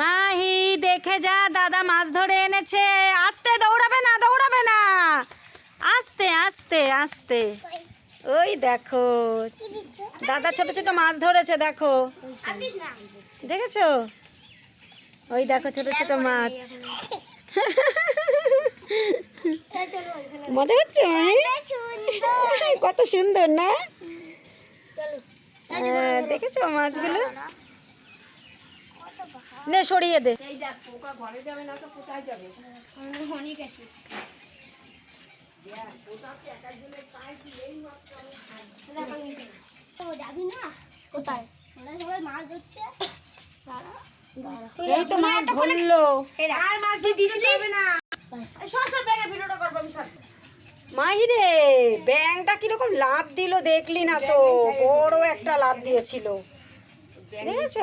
মাহি দেখে যা দাদা মাছ ধরে এনেছে। আস্তে দৌড়াবে না দৌড়াবে না। আস্তে আস্তে আস্তে। ওই দেখো। দাদা ছোট ছোট মাছ ধরেছে দেখো। দেখেছ? ওই দেখো ছোট ছোট মাছ। মজা হচ্ছে কত সুন্দর না? হ্যাঁ, দেখেছ মাছগুলো? নে সরিয়ে দে। অনেক আছে ও যাবি না? কোথায়? সবাই মাছ ধরছে। দাঁড়া দাঁড়া। এই তো মাছ ধরলো। আর মাছ তুই দিছিলিস? মাহিরে ব্যাংটা কীরকম লাভ দিল দেখলি না তো? বড় একটা লাভ দিয়েছিল। দেখেছ?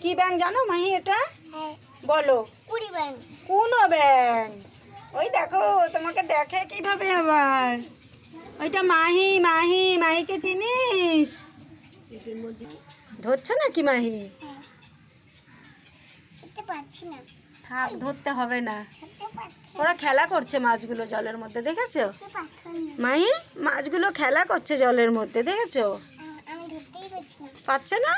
কি ব্যাং জানো মাহি এটা? হ্যাঁ। বলো। কোন ব্যাং ওই দেখো তোমাকে দেখে কীভাবে আবার? ওইটা মাহি মাহি মাহিকে চিনিস? ধরছো নাকি মাহি? ধরতে থাক ধরতে হবে না। ওরা খেলা করছে মাছগুলো জলের মধ্যে দেখেছ? মাহি মাছগুলো খেলা করছে জলের মধ্যে দেখেছ? পাচ্ছে না।